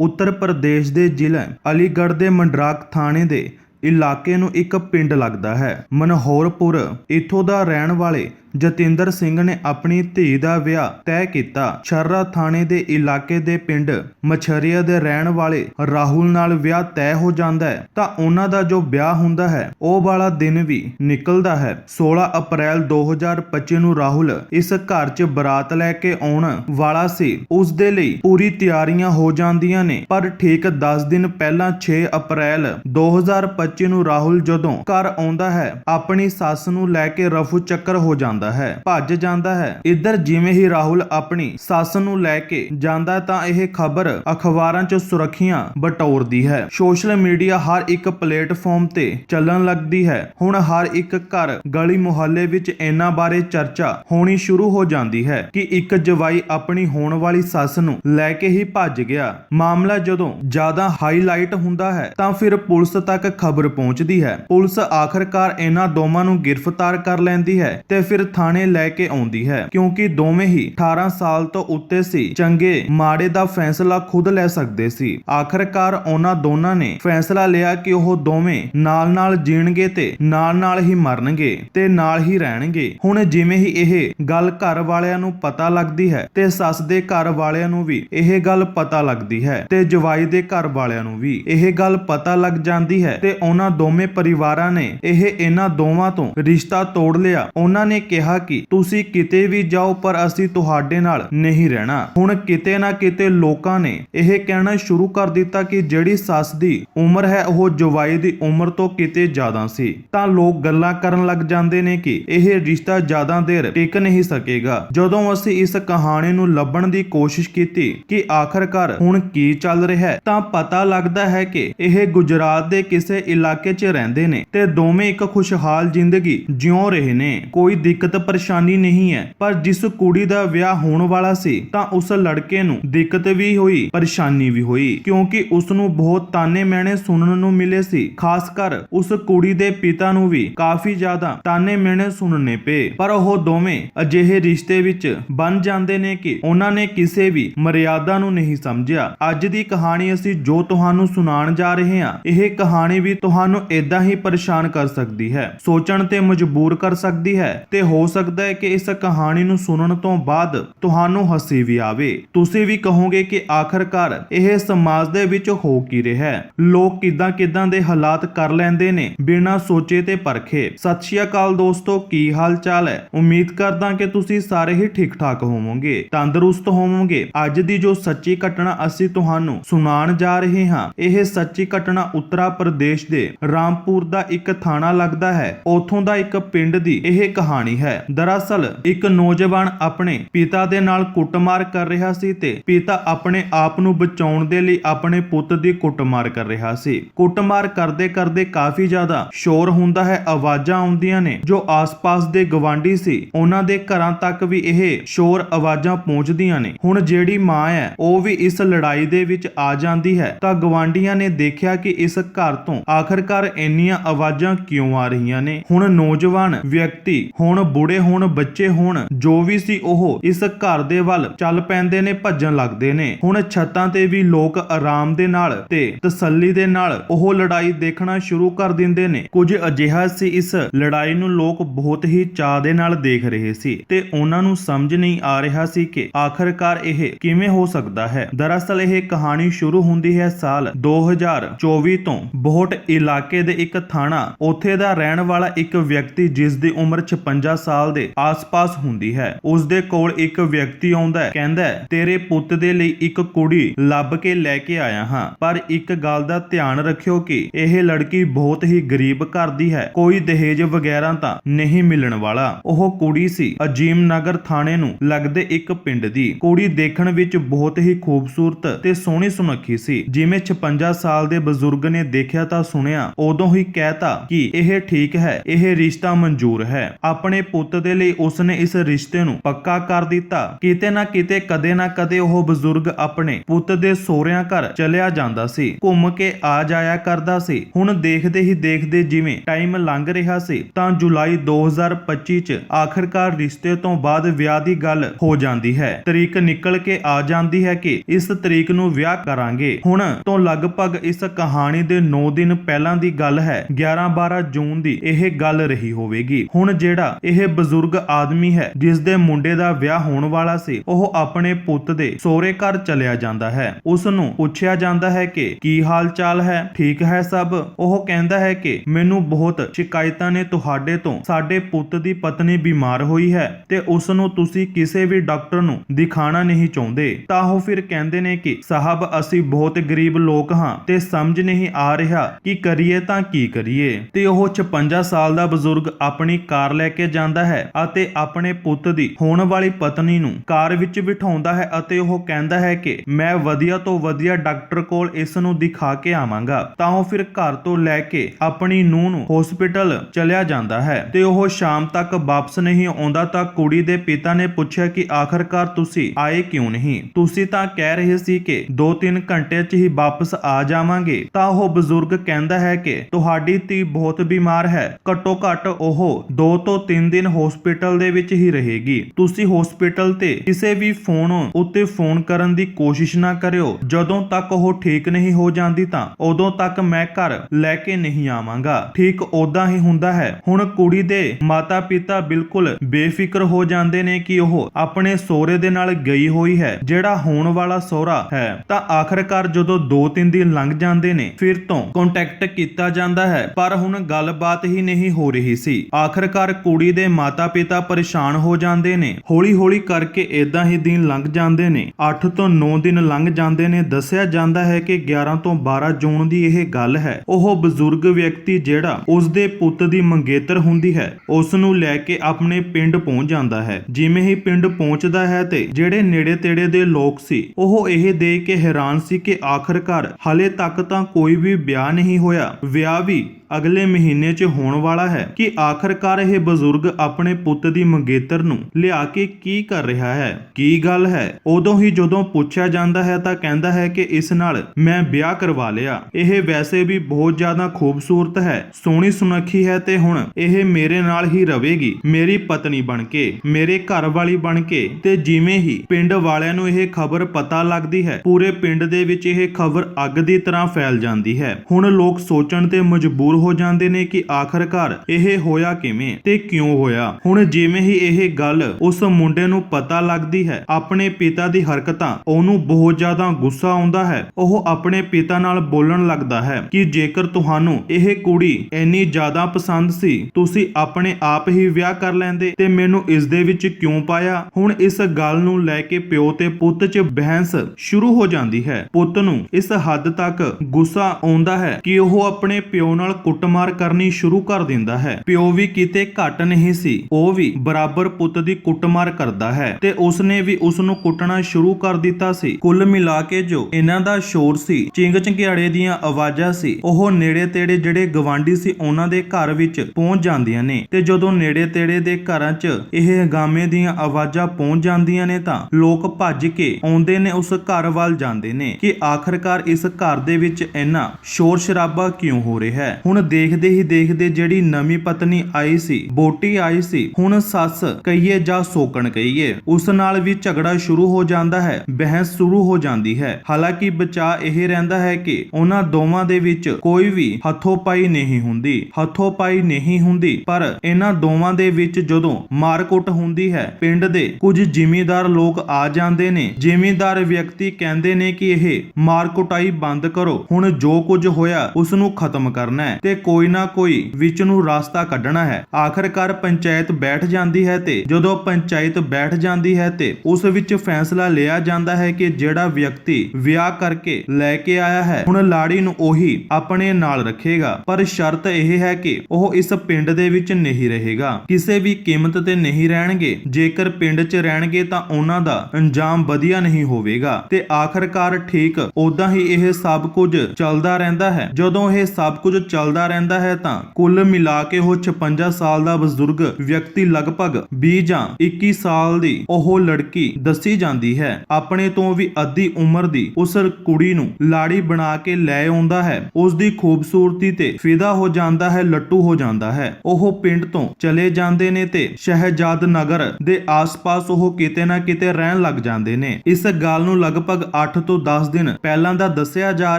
ਉੱਤਰ ਪ੍ਰਦੇਸ਼ ਦੇ ਜ਼ਿਲ੍ਹਾ ਅਲੀਗੜ੍ਹ ਦੇ ਮੰਡਰਾਕ ਥਾਣੇ ਦੇ ਇਲਾਕੇ ਨੂੰ ਇੱਕ ਪਿੰਡ ਲੱਗਦਾ ਹੈ। ਮਨਹੋਰਪੁਰ, ਇੱਥੋਂ ਦਾ ਰਹਿਣ ਵਾਲੇ ਜਤਿੰਦਰ ਸਿੰਘ ਨੇ ਆਪਣੀ ਧੀ ਦਾ ਵਿਆਹ ਤੈਅ ਕੀਤਾ। ਛਰਰਾ ਥਾਣੇ ਦੇ ਇਲਾਕੇ ਦੇ ਪਿੰਡ ਮਛਰੀਆ ਦੇ ਰਹਿਣ ਵਾਲੇ ਰਾਹੁਲ ਨਾਲ ਵਿਆਹ ਤੈਅ ਹੋ ਜਾਂਦਾ ਹੈ, ਤਾਂ ਉਹਨਾਂ ਦਾ ਜੋ ਵਿਆਹ ਹੁੰਦਾ ਹੈ, ਉਹ ਵਾਲਾ ਦਿਨ ਵੀ ਨਿਕਲਦਾ ਹੈ। 16 ਅਪ੍ਰੈਲ 2025 ਨੂੰ ਰਾਹੁਲ ਇਸ ਘਰ 'ਚ ਬਰਾਤ ਲੈ ਕੇ ਆਉਣ ਵਾਲਾ ਸੀ। ਉਸ ਦੇ ਲਈ ਪੂਰੀ ਤਿਆਰੀਆਂ ਹੋ ਜਾਂਦੀਆਂ ਨੇ, ਪਰ ਠੀਕ 10 ਦਿਨ ਪਹਿਲਾਂ 6 ਅਪ੍ਰੈਲ 2025 ਨੂੰ ਰਾਹੁਲ ਜਦੋਂ ਘਰ ਆਉਂਦਾ ਹੈ, ਆਪਣੀ ਸੱਸ ਨੂੰ ਲੈ ਕੇ ਰਫੂ ਚੱਕਰ ਹੋ ਜਾਂਦਾ ਹੈ, ਭੱਜ ਜਾਂਦਾ ਹੈ। ਇੱਧਰ ਜਿਵੇਂ ਹੀ ਰਾਹੁਲ ਆਪਣੀ ਸੱਸ ਨੂੰ ਲੈ ਕੇ ਜਾਂਦਾ ਤਾਂ ਇਹ ਖਬਰ ਅਖਬਾਰਾਂ 'ਚ ਸੁਰਖੀਆਂ ਬਟੋਰਦੀ ਹੈ। ਸੋਸ਼ਲ ਮੀਡੀਆ ਹਰ ਇੱਕ ਪਲੇਟਫਾਰਮ ਤੇ ਚੱਲਣ ਲੱਗਦੀ ਹੈ। ਹੁਣ ਹਰ ਇੱਕ ਘਰ ਗਲੀ ਮੁਹੱਲੇ ਵਿੱਚ ਇਹਨਾਂ ਬਾਰੇ ਚਰਚਾ ਹੋਣੀ ਸ਼ੁਰੂ ਹੋ ਜਾਂਦੀ ਹੈ ਕਿ ਇੱਕ ਜਵਾਈ ਆਪਣੀ ਹੋਣ ਵਾਲੀ ਸੱਸ ਨੂੰ ਲੈ ਕੇ ਹੀ ਭੱਜ ਗਿਆ। ਮਾਮਲਾ ਜਦੋਂ ਜ਼ਿਆਦਾ ਹਾਈਲਾਈਟ ਹੁੰਦਾ ਹੈ ਤਾਂ ਫਿਰ ਪੁਲਿਸ ਤੱਕ ਖਬਰ ਪਹੁੰਚਦੀ ਹੈ। ਪੁਲਿਸ ਆਖਰਕਾਰ ਇਹਨਾਂ ਦੋਵਾਂ ਨੂੰ ਗ੍ਰਿਫਤਾਰ ਕਰ ਲੈਂਦੀ ਹੈ ਤੇ ਫਿਰ ਥਾਣੇ ਲੈ ਕੇ ਆਉਂਦੀ ਹੈ, ਕਿਉਂਕਿ ਦੋਵੇਂ ਹੀ 18 ਸਾਲ ਤੋਂ ਉੱਤੇ ਸੀ। ਚੰਗੇ ਮਾੜੇ ਦਾ ਫੈਸਲਾ ਖੁਦ ਲੈ ਸਕਦੇ ਸੀ। ਆਖਰਕਾਰ ਉਹਨਾਂ ਦੋਨਾਂ ਨੇ ਫੈਸਲਾ ਲਿਆ ਕਿ ਉਹ ਦੋਵੇਂ ਨਾਲ-ਨਾਲ ਜੀਣਗੇ ਤੇ ਨਾਲ-ਨਾਲ ਹੀ ਮਰਨਗੇ ਤੇ ਨਾਲ ਹੀ ਰਹਿਣਗੇ। ਹੁਣ ਜਿਵੇਂ ਹੀ ਇਹ ਗੱਲ ਘਰ ਵਾਲਿਆਂ ਨੂੰ ਪਤਾ ਲੱਗਦੀ ਹੈ ਤੇ ਸੱਸ ਦੇ ਘਰ ਵਾਲਿਆਂ ਨੂੰ ਵੀ ਇਹ ਗੱਲ ਪਤਾ ਲੱਗਦੀ ਹੈ ਤੇ ਜਵਾਈ ਦੇ ਘਰ ਵਾਲਿਆਂ ਨੂੰ ਵੀ ਇਹ ਗੱਲ ਪਤਾ ਲੱਗ ਜਾਂਦੀ ਹੈ ਤੇ ਉਹਨਾਂ ਦੋਵੇਂ ਪਰਿਵਾਰਾਂ ਨੇ ਇਹ ਇਹਨਾਂ ਦੋਵਾਂ ਤੋਂ ਰਿਸ਼ਤਾ ਤੋੜ ਲਿਆ। ਉਹਨਾਂ ਨੇ ਕਿਹਾ ਕਿਹਾ ਕਿ ਤੁਸੀਂ ਕਿਤੇ ਵੀ ਜਾਓ ਪਰ ਅਸੀਂ ਤੁਹਾਡੇ ਨਾਲ ਨਹੀਂ ਰਹਿਣਾ। ਹੁਣ ਕਿਤੇ ਨਾ ਕਿਤੇ ਲੋਕਾਂ ਨੇ ਇਹ ਕਹਿਣਾ ਸ਼ੁਰੂ ਕਰ ਦਿੱਤਾ ਕਿ ਜਿਹੜੀ ਸੱਸ ਦੀ ਉਮਰ ਹੈ ਉਹ ਜਵਾਈ ਦੀ ਉਮਰ ਤੋਂ ਕਿਤੇ ਜ਼ਿਆਦਾ ਸੀ। ਤਾਂ ਲੋਕ ਗੱਲਾਂ ਕਰਨ ਲੱਗ ਜਾਂਦੇ ਨੇ ਕਿ ਇਹ ਰਿਸ਼ਤਾ ਜ਼ਿਆਦਾ ਦੇਰ ਟਿਕ ਨਹੀਂ ਸਕੇਗਾ। ਜਦੋਂ ਅਸੀਂ ਇਸ ਕਹਾਣੀ ਨੂੰ ਲੱਭਣ ਦੀ ਕੋਸ਼ਿਸ਼ ਕੀਤੀ ਕਿ ਆਖਰਕਾਰ ਹੁਣ ਕੀ ਚੱਲ ਰਿਹਾ ਹੈ, ਤਾਂ ਪਤਾ ਲੱਗਦਾ ਹੈ ਕਿ ਇਹ ਗੁਜਰਾਤ ਦੇ ਕਿਸੇ ਇਲਾਕੇ 'ਚ ਰਹਿੰਦੇ ਨੇ ਤੇ ਦੋਵੇਂ ਇੱਕ ਖੁਸ਼ਹਾਲ ਜ਼ਿੰਦਗੀ ਜਿਉ ਰਹੇ ਨੇ। ਕੋਈ ਦਿੱਕਤ ਪਰੇਸ਼ਾਨੀ ਨਹੀਂ ਹੈ। ਪਰ ਜਿਸ ਕੁੜੀ ਦਾ ਵਿਆਹ ਹੋਣ ਵਾਲਾ ਸੀ, ਤਾਂ ਉਸ ਲੜਕੇ ਨੂੰ ਦਿੱਕਤ ਵੀ ਹੋਈ, ਪਰੇਸ਼ਾਨੀ ਵੀ ਹੋਈ। ਕਿਉਂਕਿ ਉਸ ਨੂੰ ਬਹੁਤ ਤਾਨੇ ਮਿਹਣੇ ਸੁਣਨ ਨੂੰ ਮਿਲੇ ਸੀ। ਖਾਸ ਕਰ ਉਸ ਕੁੜੀ ਦੇ ਪਿਤਾ ਨੂੰ ਵੀ ਕਾਫੀ ਜ਼ਿਆਦਾ ਤਾਨੇ ਮਿਹਣੇ ਸੁਣਨੇ ਪਏ। ਪਰ ਉਹ ਦੋਵੇਂ ਅਜਿਹੇ ਰਿਸ਼ਤੇ ਵਿੱਚ ਬਣ ਜਾਂਦੇ ਨੇ ਕਿ ਉਹਨਾਂ ਨੇ ਕਿਸੇ ਵੀ ਮਰਿਆਦਾ ਨੂੰ ਨਹੀਂ ਸਮਝਿਆ। ਅੱਜ ਦੀ ਕਹਾਣੀ ਅਸੀਂ ਜੋ ਤੁਹਾਨੂੰ ਸੁਣਾਉਣ ਜਾ ਰਹੇ ਹਾਂ, ਇਹ ਕਹਾਣੀ ਵੀ ਤੁਹਾਨੂੰ ਇਦਾਂ ਹੀ ਪਰੇਸ਼ਾਨ ਕਰ ਸਕਦੀ ਹੈ। ਸੋਚਣ ਤੇ ਮਜਬੂਰ ਕਰ ਸਕਦੀ ਹੈ ਤੇ ਹੋ ਹੋ ਸਕਦਾ ਹੈ ਕਿ ਇਸ ਕਹਾਣੀ ਨੂੰ ਸੁਣਨ ਤੋਂ ਬਾਅਦ ਤੁਹਾਨੂੰ ਹੱਸੀ ਵੀ ਆਵੇ। ਤੁਸੀਂ ਵੀ ਕਹੋਗੇ ਕਿ ਆਖਰਕਾਰ ਇਹ ਸਮਾਜ ਦੇ ਵਿੱਚ ਹੋ ਕੀ ਰਿਹਾ ਹੈ? ਲੋਕ ਕਿਦਾਂ ਕਿਦਾਂ ਦੇ ਹਾਲਾਤ ਕਰ ਲੈਂਦੇ ਨੇ ਬਿਨਾਂ ਸੋਚੇ ਤੇ ਪਰਖੇ? ਸਤਿ ਸ਼੍ਰੀ ਅਕਾਲ ਦੋਸਤੋ, ਕੀ ਹਾਲ ਚਾਲ ਹੈ? ਉਮੀਦ ਕਰਦਾ ਕਿ ਤੁਸੀਂ ਸਾਰੇ ਹੀ ਠੀਕ ਠਾਕ ਹੋਵੋਗੇ, ਤੰਦਰੁਸਤ ਹੋਵੋਗੇ। ਅੱਜ ਦੀ ਜੋ ਸੱਚੀ ਘਟਨਾ ਅਸੀਂ ਤੁਹਾਨੂੰ ਸੁਣਾਉਣ ਜਾ ਰਹੇ ਹਾਂ, ਇਹ ਸੱਚੀ ਘਟਨਾ ਉੱਤਰਾ ਪ੍ਰਦੇਸ਼ ਦੇ ਰਾਮਪੁਰ ਦਾ ਇੱਕ ਥਾਣਾ ਲੱਗਦਾ ਹੈ। ਉਥੋਂ ਦਾ ਇੱਕ ਪਿੰਡ ਦੀ ਇਹ ਕਹਾਣੀ ਹੈ। ਦਰਅਸਲ, ਇੱਕ ਨੌਜਵਾਨ ਆਪਣੇ ਪਿਤਾ ਦੇ ਨਾਲ ਕੁੱਟਮਾਰ ਕਰ ਰਿਹਾ ਸੀ ਤੇ ਪਿਤਾ ਆਪਣੇ ਆਪ ਨੂੰ ਬਚਾਉਣ ਦੇ ਲਈ ਆਪਣੇ ਪੁੱਤ ਦੀ ਕੁੱਟਮਾਰ ਕਰ ਰਿਹਾ ਸੀ। ਕੁੱਟਮਾਰ ਕਰਦੇ ਕਰਦੇ ਕਾਫੀ ਜ਼ਿਆਦਾ ਸ਼ੋਰ ਹੁੰਦਾ ਹੈ, ਆਵਾਜ਼ਾਂ ਆਉਂਦੀਆਂ ਨੇ। ਜੋ ਆਸ-ਪਾਸ ਦੇ ਗਵਾਂਢੀ ਸੀ, ਉਹਨਾਂ ਦੇ ਘਰਾਂ ਤੱਕ ਵੀ ਇਹ ਸ਼ੋਰ ਆਵਾਜ਼ਾਂ ਪਹੁੰਚਦੀਆਂ ਨੇ। ਹੁਣ ਜਿਹੜੀ ਮਾਂ ਹੈ, ਉਹ ਵੀ ਇਸ ਲੜਾਈ ਦੇ ਵਿੱਚ ਆ ਜਾਂਦੀ ਹੈ। ਤਾਂ ਗਵਾਂਢੀਆਂ ਨੇ ਦੇਖਿਆ ਕਿ ਇਸ ਘਰ ਤੋਂ ਆਖਰਕਾਰ ਇੰਨੀਆਂ ਆਵਾਜ਼ਾਂ ਕਿਉਂ ਆ ਰਹੀਆਂ ਨੇ? ਹੁਣ ਨੌਜਵਾਨ ਵਿਅਕਤੀ ਹੁਣ ਬੁੜੇ ਹੋਣ, ਬੱਚੇ ਹੋਣ, ਜੋ ਵੀ ਸੀ ਉਹ ਇਸ ਘਰ ਦੇ ਵੱਲ ਚੱਲ ਪੈਂਦੇ ਨੇ, ਭੱਜਣ ਲੱਗਦੇ ਨੇ। ਹੁਣ ਛੱਤਾਂ ਤੇ ਵੀ ਲੋਕ ਆਰਾਮ ਦੇ ਨਾਲ ਤੇ ਤਸੱਲੀ ਦੇ ਨਾਲ ਉਹ ਲੜਾਈ ਦੇਖਣਾ ਸ਼ੁਰੂ ਕਰ ਦਿੰਦੇ ਨੇ। ਕੁਝ ਅਜਿਹਾ ਸੀ ਇਸ ਲੜਾਈ ਨੂੰ ਲੋਕ ਬਹੁਤ ਹੀ ਚਾਅ ਦੇ ਨਾਲ ਦੇਖ ਰਹੇ ਸੀ ਤੇ ਉਹਨਾਂ ਨੂੰ ਸਮਝ ਨਹੀਂ ਆ ਰਿਹਾ ਸੀ ਕਿ ਆਖਰਕਾਰ ਇਹ ਕਿਵੇਂ ਹੋ ਸਕਦਾ ਹੈ। ਦਰਅਸਲ ਇਹ ਕਹਾਣੀ ਸ਼ੁਰੂ ਹੁੰਦੀ ਹੈ ਸਾਲ 2024 ਤੋਂ। ਬੋਹਟ ਇਲਾਕੇ ਦੇ ਇੱਕ ਥਾਣਾ, ਉੱਥੇ ਦਾ ਰਹਿਣ ਵਾਲਾ ਇੱਕ ਵਿਅਕਤੀ ਜਿਸ ਦੀ ਉਮਰ 56 ਸਾਲ ਦੇ ਆਸ-ਪਾਸ ਹੁੰਦੀ ਹੈ। ਉਸ ਦੇ ਕੋਲ ਇੱਕ ਵਿਅਕਤੀ ਆਉਂਦਾ ਹੈ, ਕਹਿੰਦਾ ਹੈ, ਤੇਰੇ ਪੁੱਤ ਦੇ ਲਈ ਇੱਕ ਕੁੜੀ ਲੱਭ ਕੇ ਲੈ ਕੇ ਆਇਆ ਹਾਂ, ਪਰ ਇੱਕ ਗੱਲ ਦਾ ਧਿਆਨ ਰੱਖਿਓ ਕਿ ਇਹ ਲੜਕੀ ਬਹੁਤ ਹੀ ਗਰੀਬ ਘਰ ਦੀ ਹੈ, ਕੋਈ ਦਹੇਜ ਵਗੈਰਾ ਤਾਂ ਨਹੀਂ ਮਿਲਣ ਵਾਲਾ। ਉਹ ਕੁੜੀ ਸੀ, ਅਜੀਮ ਨਗਰ ਥਾਣੇ ਨੂੰ ਲੱਗਦੇ ਇੱਕ ਪਿੰਡ ਦੀ। ਕੁੜੀ ਦੇਖਣ ਵਿੱਚ ਬਹੁਤ ਹੀ ਖੂਬਸੂਰਤ ਤੇ ਸੋਹਣੀ ਸੁਨੱਖੀ ਸੀ। ਜਿਵੇਂ 56 ਸਾਲ ਦੇ ਬਜ਼ੁਰਗ ਨੇ ਦੇਖਿਆ ਤਾਂ ਸੁਣਿਆ, ਉਦੋਂ ਹੀ ਕਹਿਤਾ ਕਿ ਇਹ ਠੀਕ ਹੈ, ਇਹ ਰਿਸ਼ਤਾ ਮਨਜ਼ੂਰ ਹੈ। ਆਪਣੇ ਪੁੱਤ ਦੇ ਲਈ ਉਸਨੇ ਇਸ ਰਿਸ਼ਤੇ ਨੂੰ ਪੱਕਾ ਕਰ ਦਿੱਤਾ। ਕਿਤੇ ਨਾ ਕਿਤੇ, ਕਦੇ ਨਾ ਕਦੇ ਉਹ ਬਜ਼ੁਰਗ ਆਪਣੇ ਪੁੱਤ ਦੇ ਸਹੁਰਿਆਂ ਘਰ ਚਲਿਆ ਜਾਂਦਾ ਸੀ। ਘੁੰਮ ਕੇ ਆ ਜਾਇਆ ਕਰਦਾ ਸੀ। ਹੁਣ ਦੇਖਦੇ ਹੀ ਦੇਖਦੇ ਜਿਵੇਂ ਟਾਈਮ ਲੰਘ ਰਿਹਾ ਸੀ, ਤਾਂ ਜੁਲਾਈ 2025 ਚ ਆਖਰਕਾਰ ਰਿਸ਼ਤੇ ਤੋਂ ਬਾਅਦ ਵਿਆਹ ਦੀ ਗੱਲ ਹੋ ਜਾਂਦੀ ਹੈ। ਤਰੀਕ ਨਿਕਲ ਕੇ ਆ ਜਾਂਦੀ ਹੈ ਕਿ ਇਸ ਤਰੀਕ ਨੂੰ ਵਿਆਹ ਕਰਾਂਗੇ। ਹੁਣ ਤੋਂ ਲਗਭਗ ਇਸ ਕਹਾਣੀ ਦੇ 9 ਦਿਨ ਪਹਿਲਾਂ ਦੀ ਗੱਲ ਹੈ। 11-12 ਜੂਨ ਦੀ ਇਹ ਗੱਲ ਰਹੀ ਹੋਵੇਗੀ। ਹੁਣ ਜਿਹੜਾ ਇਹ ਬਜ਼ੁਰਗ ਆਦਮੀ ਹੈ ਜਿਸ ਦੇ ਮੁੰਡੇ ਦਾ ਵਿਆਹ ਹੋਣ ਵਾਲਾ ਸੀ, ਉਹ ਆਪਣੇ ਪੁੱਤ ਦੇ ਸਹੁਰੇ ਘਰ ਚਲਿਆ ਜਾਂਦਾ ਹੈ। ਉਸ ਨੂੰ ਪੁੱਛਿਆ ਜਾਂਦਾ ਹੈ ਕਿ ਕੀ ਹਾਲ ਚਾਲ ਹੈ? ਠੀਕ ਹੈ ਸਭ? ਉਹ ਕਹਿੰਦਾ ਹੈ ਕਿ ਮੈਨੂੰ ਬਹੁਤ ਸ਼ਿਕਾਇਤਾਂ ਨੇ ਤੁਹਾਡੇ ਤੋਂ। ਸਾਡੇ ਪੁੱਤ ਦੀ ਪਤਨੀ ਬਿਮਾਰ ਹੋਈ ਹੈ ਤੇ ਉਸ ਨੂੰ ਤੁਸੀਂ ਕਿਸੇ ਵੀ ਡਾਕਟਰ ਨੂੰ ਦਿਖਾਣਾ ਨਹੀਂ ਚਾਹੁੰਦੇ। ਤਾਂ ਉਹ ਫਿਰ ਕਹਿੰਦੇ ਨੇ ਕਿ, ਸਾਹਿਬ, ਅਸੀਂ ਬਹੁਤ ਗਰੀਬ ਲੋਕ ਹਾਂ ਤੇ ਸਮਝ ਨਹੀਂ ਆ ਰਿਹਾ ਕਿ ਕਰੀਏ ਤਾਂ ਕੀ ਕਰੀਏ? ਤੇ ਉਹ 56 ਸਾਲ ਦਾ ਬਜ਼ੁਰਗ ਆਪਣੀ ਕਾਰ ਲੈ ਕੇ ਜਾਂਦਾ ਹੈ ਅਤੇ ਆਪਣੇ ਪੁੱਤ ਦੀ ਹੋਣ ਵਾਲੀ ਪਤਨੀ ਨੂੰ ਕਾਰ ਵਿੱਚ ਬਿਠਾਉਂਦਾ ਹੈ ਅਤੇ ਉਹ ਕਹਿੰਦਾ ਹੈ ਕਿ ਮੈਂ ਵਧੀਆ ਤੋਂ ਵਧੀਆ ਡਾਕਟਰ ਕੋਲ ਇਸ ਨੂੰ ਦਿਖਾ ਕੇ ਆਵਾਂਗਾ। ਤਾਂ ਉਹ ਫਿਰ ਘਰ ਤੋਂ ਲੈ ਕੇ ਆਪਣੀ ਨੂੰਹ ਨੂੰ ਹਸਪੀਟਲ ਚਲਿਆ ਜਾਂਦਾ ਹੈ ਤੇ ਉਹ ਸ਼ਾਮ ਤੱਕ ਵਾਪਸ ਨਹੀਂ ਆਉਂਦਾ ਤਾਂ ਕੁੜੀ ਦੇ ਪਿਤਾ ਨੇ ਪੁੱਛਿਆ ਕਿ ਆਖਰਕਾਰ ਤੁਸੀਂ ਆਏ ਕਿਉਂ ਨਹੀਂ? ਤੁਸੀਂ ਤਾਂ ਕਹਿ ਰਹੇ ਸੀ ਕਿ 2-3 ਘੰਟੇ 'ਚ ਹੀ ਵਾਪਸ ਆ ਜਾਵਾਂਗੇ। ਤਾਂ ਉਹ ਬਜ਼ੁਰਗ ਕਹਿੰਦਾ ਹੈ ਕਿ ਤੁਹਾਡੀ ਧੀ ਬਹੁਤ ਬਿਮਾਰ ਹੈ। ਘੱਟੋ ਘੱਟ ਉਹ 2 ਤੋਂ 3 ਦਿਨ ਹਸਪੀਟਲ ਦੇ ਵਿੱਚ ਹੀ ਰਹੇਗੀ। ਤੁਸੀਂ ਹਸਪੀਟਲ ਤੇ ਕਿਸੇ ਵੀ ਫੋਨ ਉੱਤੇ ਫੋਨ ਕਰਨ ਦੀ ਕੋਸ਼ਿਸ਼ ਨਾ ਕਰਿਓ। ਜਦੋਂ ਤੱਕ ਉਹ ਠੀਕ ਨਹੀਂ ਹੋ ਜਾਂਦੀ ਤਾਂ ਉਦੋਂ ਤੱਕ ਮੈਂ ਘਰ ਲੈ ਕੇ ਨਹੀਂ ਆਵਾਂਗਾ। ਠੀਕ ਉਦਾਂ ਹੀ ਹੁੰਦਾ ਹੈ। ਹੁਣ ਕੁੜੀ ਦੇ ਮਾਤਾ-ਪਿਤਾ ਬਿਲਕੁਲ ਬੇਫਿਕਰ ਹੋ ਜਾਂਦੇ ਨੇ ਕਿ ਉਹ ਆਪਣੇ ਸਹੁਰੇ ਦੇ ਨਾਲ ਗਈ ਹੋਈ ਹੈ, ਜਿਹੜਾ ਹੋਣ ਵਾਲਾ ਸਹੁਰਾ ਹੈ। ਤਾਂ ਆਖਰਕਾਰ ਜਦੋਂ 2-3 ਦਿਨ ਲੰਘ ਜਾਂਦੇ ਨੇ, ਫਿਰ ਤੋਂ ਕੰਟੈਕਟ ਕੀਤਾ ਜਾਂਦਾ ਹੈ, ਪਰ ਹੁਣ ਗੱਲਬਾਤ ਹੀ ਨਹੀਂ ਹੋ ਰਹੀ ਸੀ। ਆਖਰਕਾਰ ਕੁੜੀ ਦੇ ਮਾਤਾ-ਪਿਤਾ ਪਰੇਸ਼ਾਨ ਹੋ ਜਾਂਦੇ ਨੇ। ਹੌਲੀ-ਹੌਲੀ ਕਰਕੇ ਇਦਾਂ ਹੀ ਦਿਨ ਲੰਘ ਜਾਂਦੇ ਨੇ। 8 ਤੋਂ 9 ਦਿਨ ਲੰਘ ਜਾਂਦੇ ਨੇ। ਦੱਸਿਆ ਜਾਂਦਾ ਹੈ ਕਿ 11 ਤੋਂ 12 ਜੂਨ ਦੀ ਇਹ ਗੱਲ ਹੈ। ਉਹ ਬਜ਼ੁਰਗ ਵਿਅਕਤੀ ਜਿਹੜਾ ਉਸ ਦੇ ਪੁੱਤ ਦੀ ਮੰਗੇਤਰ ਹੁੰਦੀ ਹੈ ਉਸ ਨੂੰ ਲੈ ਕੇ ਆਪਣੇ ਪਿੰਡ ਪਹੁੰਚ ਜਾਂਦਾ ਹੈ। ਜਿਵੇਂ ਹੀ ਪਿੰਡ ਪਹੁੰਚਦਾ ਹੈ ਤੇ ਜਿਹੜੇ ਨੇੜੇ-ਤੇੜੇ ਦੇ ਲੋਕ ਸੀ, ਉਹ ਇਹ ਦੇਖ ਕੇ ਹੈਰਾਨ ਸੀ ਕਿ ਆਖਰਕਾਰ ਹਲੇ ਤੱਕ ਤਾਂ ਕੋਈ ਵੀ ਵਿਆਹ ਨਹੀਂ ਹੋਇਆ। ਵਿਆਹ ਵੀ ਅਗਲੇ ਮਹੀਨੇ 'ਚ ਹੋਣ ਵਾਲਾ ਹੈ ਕਿ ਆਖਰਕਾਰ ਇਹ ਬਜ਼ੁਰਗ ਆਪਣੇ ਪੁੱਤ ਦੀ ਮੰਗੇਤਰ ਨੂੰ ਲਿਆ ਕੇ ਕੀ ਕਰ ਰਿਹਾ ਹੈ? ਕੀ ਗੱਲ ਹੈ? ਉਦੋਂ ਹੀ ਜਦੋਂ ਪੁੱਛਿਆ ਜਾਂਦਾ ਹੈ ਤਾਂ ਕਹਿੰਦਾ ਹੈ ਕਿ ਇਸ ਨਾਲ ਮੈਂ ਵਿਆਹ ਕਰਵਾ ਲਿਆ। ਇਹ ਵੈਸੇ ਵੀ ਬਹੁਤ ਜ਼ਿਆਦਾ ਖੂਬਸੂਰਤ ਹੈ। ਸੋਹਣੀ ਸੁਨੱਖੀ ਹੈ ਤੇ ਹੁਣ ਇਹ ਮੇਰੇ ਨਾਲ ਹੀ ਰਵੇਗੀ ਮੇਰੀ ਪਤਨੀ ਬਣ ਕੇ, ਮੇਰੇ ਘਰ ਵਾਲੀ ਬਣ ਕੇ ਤੇ ਜਿਵੇਂ ਹੀ ਪਿੰਡ ਵਾਲਿਆਂ ਨੂੰ ਇਹ ਖਬਰ ਪਤਾ ਲੱਗਦੀ ਹੈ, ਪੂਰੇ ਪਿੰਡ ਦੇ ਵਿੱਚ ਇਹ ਖਬਰ ਅੱਗ ਦੀ ਤਰ੍ਹਾਂ ਫੈਲ ਜਾਂਦੀ ਹੈ। ਹੁਣ ਲੋਕ ਸੋਚਣ ਤੇ ਮਜਬੂਰ ਹੋ ਜਾਂਦੇ ਨੇ ਕਿ ਆਖਰਕਾਰ ਇਹ ਹੋਇਆ ਕਿਵੇਂ ਤੇ ਕਿਉਂ ਹੋਇਆ? ਹੁਣ ਜਿਵੇਂ ਹੀ ਇਹ ਗੱਲ ਉਸ ਮੁੰਡੇ ਨੂੰ ਪਤਾ ਲੱਗਦੀ ਹੈ, ਆਪਣੇ ਪਿਤਾ ਦੀ ਹਰਕਤਾਂ, ਉਹਨੂੰ ਬਹੁਤ ਜ਼ਿਆਦਾ ਗੁੱਸਾ ਆਉਂਦਾ ਹੈ। ਉਹ ਆਪਣੇ ਪਿਤਾ ਨਾਲ ਬੋਲਣ ਲੱਗਦਾ ਹੈ ਕਿ ਜੇਕਰ ਤੁਹਾਨੂੰ ਇਹ ਕੁੜੀ ਇੰਨੀ ਜ਼ਿਆਦਾ ਪਸੰਦ ਸੀ, ਤੁਸੀਂ ਆਪਣੇ ਆਪ ਹੀ ਵਿਆਹ ਕਰ ਲੈਂਦੇ ਤੇ ਮੈਨੂੰ ਇਸ ਦੇ ਵਿੱਚ ਕਿਉਂ ਪਾਇਆ? ਹੁਣ ਇਸ ਗੱਲ ਨੂੰ ਲੈ ਕੇ ਪਿਓ ਤੇ ਪੁੱਤ 'ਚ ਬਹਿਸ ਸ਼ੁਰੂ ਹੋ ਜਾਂਦੀ ਹੈ। ਪੁੱਤ ਨੂੰ ਇਸ ਹੱਦ ਤੱਕ ਗੁੱਸਾ ਆਉਂਦਾ ਹੈ ਕਿ ਉਹ ਆਪਣੇ ਪਿਓ ਨਾਲ ਕੁੱਟਮਾਰ ਕਰਨੀ ਸ਼ੁਰੂ ਕਰ ਦਿੰਦਾ ਹੈ। ਪਿਓ ਵੀ ਕਿਤੇ ਘੱਟ ਨਹੀਂ ਸੀ, ਉਹ ਵੀ ਬਰਾਬਰ ਪੁੱਤ ਦੀ ਕੁੱਟਮਾਰ ਕਰਦਾ ਹੈ ਤੇ ਉਸਨੇ ਵੀ ਉਸ ਨੂੰ ਕੁੱਟਣਾ ਸ਼ੁਰੂ ਕਰ ਦਿੱਤਾ ਸੀ। ਕੁੱਲ ਮਿਲਾ ਕੇ ਜੋ ਇਹਨਾਂ ਦਾ ਸ਼ੋਰ ਸੀ, ਚਿੰਗ ਚੰਗਿਆੜੇ ਦੀਆਂ ਆਵਾਜ਼ਾਂ ਸੀ, ਉਹ ਨੇੜੇ ਤੇੜੇ ਜਿਹੜੇ ਗਵਾਂਢੀ ਸੀ ਉਹਨਾਂ ਦੇ ਘਰ ਵਿੱਚ ਪਹੁੰਚ ਜਾਂਦੀਆਂ ਨੇ ਤੇ ਜਦੋਂ ਨੇੜੇ ਤੇੜੇ ਦੇ ਘਰਾਂ 'ਚ ਇਹ ਹੰਗਾਮੇ ਦੀਆਂ ਆਵਾਜ਼ਾਂ ਪਹੁੰਚ ਜਾਂਦੀਆਂ ਨੇ ਤਾਂ ਲੋਕ ਭੱਜ ਕੇ ਆਉਂਦੇ ਨੇ ਉਸ ਘਰ ਵੱਲ ਜਾਂਦੇ ਨੇ ਕਿ ਆਖਰਕਾਰ ਇਸ ਘਰ ਦੇ ਵਿੱਚ ਇੰਨਾ ਸ਼ੋਰ ਸ਼ਰਾਬਾ ਕਿਉਂ ਹੋ ਰਿਹਾ ਹੈ। ਹੁਣ ਦੇਖਦੇ ਹੀ ਦੇਖਦੇ ਜਿਹੜੀ ਨਵੀਂ ਪਤਨੀ ਆਈ ਸੀ, ਬੋਟੀ ਆਈ ਸੀ, ਹੁਣ ਸੱਸ ਕਹੀਏ ਜਾਂ ਸੋਕਣ ਕਹੀਏ, ਉਸ ਨਾਲ ਵੀ ਝਗੜਾ ਸ਼ੁਰੂ ਹੋ ਜਾਂਦਾ ਹੈ, ਬਹਿਸ ਸ਼ੁਰੂ ਹੋ ਜਾਂਦੀ ਹੈ। ਹਾਲਾਂਕਿ ਬਚਾ ਇਹ ਰਹਿੰਦਾ ਹੈ ਕਿ ਉਹਨਾਂ ਦੋਵਾਂ ਦੇ ਵਿੱਚ ਕੋਈ ਵੀ ਹੱਥੋਂ-ਪਾਈ ਨਹੀਂ ਹੁੰਦੀ ਹੱਥੋਂ-ਪਾਈ ਨਹੀਂ ਹੁੰਦੀ, ਪਰ ਇਹਨਾਂ ਦੋਵਾਂ ਦੇ ਵਿੱਚ ਜਦੋਂ ਮਾਰਕੁੱਟ ਹੁੰਦੀ ਹੈ, ਪਿੰਡ ਦੇ ਕੁਝ ਜ਼ਿਮੀਂਦਾਰ ਲੋਕ ਆ ਜਾਂਦੇ ਨੇ। ਜ਼ਿਮੀਂਦਾਰ ਵਿਅਕਤੀ ਕਹਿੰਦੇ ਨੇ ਕਿ ਇਹ ਮਾਰਕੁਟਾਈ ਬੰਦ ਕਰੋ, ਹੁਣ ਜੋ ਕੁਝ ਹੋਇਆ ਉਸ ਨੂੰ ਖਤਮ ਕਰਨਾ ਹੈ। ਤੇ ਕੋਈ ਨਾ ਕੋਈ ਵਿੱਚ ਨੂੰ ਰਸਤਾ ਕੱਢਣਾ ਹੈ। ਆਖਰਕਾਰ ਪੰਚਾਇਤ ਬੈਠ ਜਾਂਦੀ ਹੈ ਤੇ ਜਦੋਂ ਪੰਚਾਇਤ ਬੈਠ ਜਾਂਦੀ ਹੈ ਤੇ ਉਸ ਵਿੱਚ ਫੈਸਲਾ ਲਿਆ ਜਾਂਦਾ ਹੈ ਕਿ ਜਿਹੜਾ ਵਿਅਕਤੀ ਵਿਆਹ ਕਰਕੇ ਲੈ ਕੇ ਆਇਆ ਹੈ, ਹੁਣ ਲਾੜੀ ਨੂੰ ਉਹੀ ਆਪਣੇ ਨਾਲ ਰੱਖੇਗਾ। ਪਰ ਸ਼ਰਤ ਇਹ ਹੈ ਕਿ ਉਹ ਇਸ ਪਿੰਡ ਦੇ ਵਿੱਚ ਨਹੀਂ ਰਹੇਗਾ। ਕਿਸੇ ਵੀ ਕੀਮਤ ਤੇ ਨਹੀਂ ਰਹਿਣਗੇ। ਜੇਕਰ ਪਿੰਡ 'ਚ ਰਹਿਣਗੇ ਤਾਂ ਉਹਨਾਂ ਦਾ ਅੰਜਾਮ ਵਧੀਆ ਨਹੀਂ ਹੋਵੇਗਾ। ਤੇ ਆਖਰਕਾਰ ਠੀਕ ਉਦਾਂ ਹੀ ਇਹ ਸਭ ਕੁਝ ਚੱਲਦਾ ਰਹਿੰਦਾ ਹੈ। ਜਦੋਂ ਇਹ ਸਭ ਕੁਝ ਚੱਲ ਚੱਲਦਾ ਰਹਿੰਦਾ ਹੈ ਤਾਂ ਕੁੱਲ ਮਿਲਾ ਕੇ ਉਹ 56 ਸਾਲ ਦਾ ਬਜ਼ੁਰਗ ਵਿਅਕਤੀ ਲਗਭਗ 20 ਜਾਂ 21 ਸਾਲ ਦੀ ਉਹ ਲੜਕੀ ਦੱਸੀ ਜਾਂਦੀ ਹੈ। ਆਪਣੇ ਤੋਂ ਵੀ ਅੱਧੀ ਉਮਰ ਦੀ ਉਸ ਕੁੜੀ ਨੂੰ ਲਾੜੀ ਬਣਾ ਕੇ ਲੈ ਆਉਂਦਾ ਹੈ। ਉਸ ਦੀ ਖੂਬਸੂਰਤੀ ਤੇ ਫਿਦਾ ਹੋ ਜਾਂਦਾ ਹੈ, ਲੱਟੂ ਹੋ ਜਾਂਦਾ ਹੈ। ਉਹ ਪਿੰਡ ਤੋਂ ਚਲੇ ਜਾਂਦੇ ਨੇ ਤੇ ਸ਼ਹਿਜਾਦ ਨਗਰ ਦੇ ਆਸ-ਪਾਸ ਉਹ ਕਿਤੇ ਨਾ ਕਿਤੇ ਰਹਿਣ ਲੱਗ ਜਾਂਦੇ ਨੇ। ਇਸ ਗੱਲ ਨੂੰ ਲਗਭਗ 8 ਤੋਂ 10 ਦਿਨ ਪਹਿਲਾਂ ਦਾ ਦੱਸਿਆ ਜਾ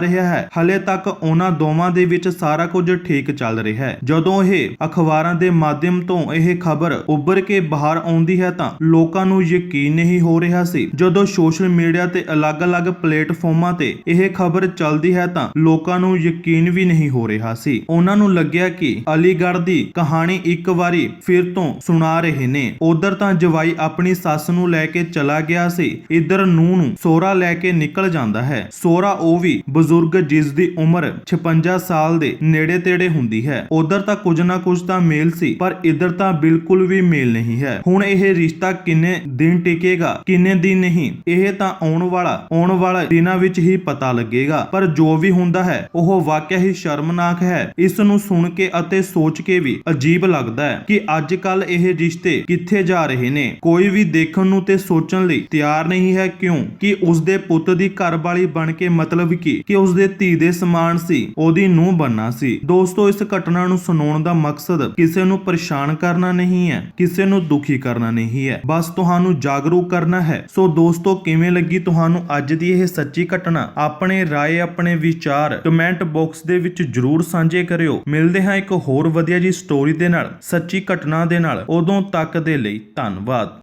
ਰਿਹਾ ਹੈ। ਹਲੇ ਤੱਕ ਉਹਨਾਂ ਦੋਵਾਂ ਦੇ ਵਿੱਚ ਸਾਰਾ ਕੁਝ ਕੁਝ ਠੀਕ ਚੱਲ ਰਿਹਾ ਹੈ। ਜਦੋਂ ਇਹ ਅਖਬਾਰਾਂ ਦੇ ਮਾਧਿਅਮ ਤੋਂ ਇਹ ਖਬਰ ਉੱਭਰ ਕੇ ਬਾਹਰ ਆਉਂਦੀ ਹੈ ਤਾਂ ਲੋਕਾਂ ਨੂੰ ਯਕੀਨ ਨਹੀਂ ਹੋ ਰਿਹਾ ਸੀ। ਜਦੋਂ ਸੋਸ਼ਲ ਮੀਡੀਆ ਤੇ ਅਲੱਗ-ਅਲੱਗ ਪਲੇਟਫਾਰਮਾਂ ਤੇ ਇਹ ਖਬਰ ਚੱਲਦੀ ਹੈ ਤਾਂ ਲੋਕਾਂ ਨੂੰ ਯਕੀਨ ਵੀ ਨਹੀਂ ਹੋ ਰਿਹਾ ਸੀ। ਉਹਨਾਂ ਨੂੰ ਲੱਗਿਆ ਕਿ ਅਲੀਗੜ੍ਹ ਦੀ ਕਹਾਣੀ ਇੱਕ ਵਾਰੀ ਫਿਰ ਤੋਂ ਸੁਣਾ ਰਹੇ ਨੇ। ਉਧਰ ਤਾਂ ਜਵਾਈ ਆਪਣੀ ਸੱਸ ਨੂੰ ਲੈ ਕੇ ਚਲਾ ਗਿਆ ਸੀ। ਇੱਧਰ ਨੂੰਹ ਨੂੰ ਸੋਹਰਾ ਲੈ ਕੇ ਨਿਕਲ ਜਾਂਦਾ ਹੈ। ਸੋਹਰਾ ਉਹ ਵੀ ਬਜ਼ੁਰਗ ਜਿਸ ਦੀ ਉਮਰ 56 ਸਾਲ ਦੇ ਨੇੜੇ ਤੇੜੇ ਹੁੰਦੀ ਹੈ। ਉਧਰ ਤਾਂ ਕੁਝ ਨਾ ਕੁਝ ਤਾਂ ਮੇਲ ਸੀ, ਪਰ ਇੱਧਰ ਤਾਂ ਬਿਲਕੁਲ ਵੀ ਮੇਲ ਨਹੀਂ ਹੈ। ਹੁਣ ਇਹ ਰਿਸ਼ਤਾ ਕਿੰਨੇ ਦਿਨ ਟਿਕੇਗਾ, ਕਿੰਨੇ ਦਿਨ ਨਹੀਂ, ਇਹ ਤਾਂ ਆਉਣ ਵਾਲਾ ਆਉਣ ਵਾਲਾ ਦਿਨਾਂ ਵਿੱਚ ਹੀ ਪਤਾ ਲੱਗੇਗਾ। ਪਰ ਜੋ ਵੀ ਹੁੰਦਾ ਹੈ, ਉਹ ਵਾਕਿਆ ਹੀ ਸ਼ਰਮਨਾਕ ਹੈ। ਇਸ ਨੂੰ ਸੁਣ ਕੇ ਅਤੇ ਸੋਚ ਕੇ ਵੀ ਅਜੀਬ ਲੱਗਦਾ ਹੈ ਕਿ ਅੱਜ ਕੱਲ ਇਹ ਰਿਸ਼ਤੇ ਕਿੱਥੇ ਜਾ ਰਹੇ ਨੇ। ਕੋਈ ਵੀ ਦੇਖਣ ਨੂੰ ਤੇ ਸੋਚਣ ਲਈ ਤਿਆਰ ਨਹੀਂ ਹੈ ਕਿਉਂ? ਕਿ ਉਸਦੇ ਪੁੱਤ ਦੀ ਘਰਵਾਲੀ ਬਣ ਕੇ ਮਤਲਬ ਕੀ? ਕਿ ਉਸਦੇ ਧੀ ਦੇ ਸਮਾਨ ਸੀ, ਉਹਦੀ ਨੂੰ ਬਣਨਾ ਸੀ। ਦੋਸਤੋ, ਇਸ ਘਟਨਾ ਨੂੰ ਸੁਣਾਉਣ ਦਾ ਮਕਸਦ ਕਿਸੇ ਨੂੰ ਪਰੇਸ਼ਾਨ ਕਰਨਾ ਨਹੀਂ ਹੈ, ਕਿਸੇ ਨੂੰ ਦੁਖੀ ਕਰਨਾ ਨਹੀਂ ਹੈ। ਬਸ ਤੁਹਾਨੂੰ ਜਾਗਰੂਕ ਕਰਨਾ ਹੈ। ਸੋ ਦੋਸਤੋ, ਕਿਵੇਂ ਲੱਗੀ ਤੁਹਾਨੂੰ ਅੱਜ ਦੀ ਇਹ ਸੱਚੀ ਘਟਨਾ? ਆਪਣੇ ਰਾਏ, ਆਪਣੇ ਵਿਚਾਰ ਕਮੈਂਟ ਬਾਕਸ ਦੇ ਵਿੱਚ ਜਰੂਰ ਸਾਂਝੇ ਕਰਿਓ। ਮਿਲਦੇ ਹਾਂ ਇੱਕ ਹੋਰ ਵਧੀਆ ਜੀ ਸਟੋਰੀ ਦੇ ਨਾਲ, ਸੱਚੀ ਘਟਨਾ ਦੇ ਨਾਲ। ਉਦੋਂ ਤੱਕ ਦੇ ਲਈ ਧੰਨਵਾਦ।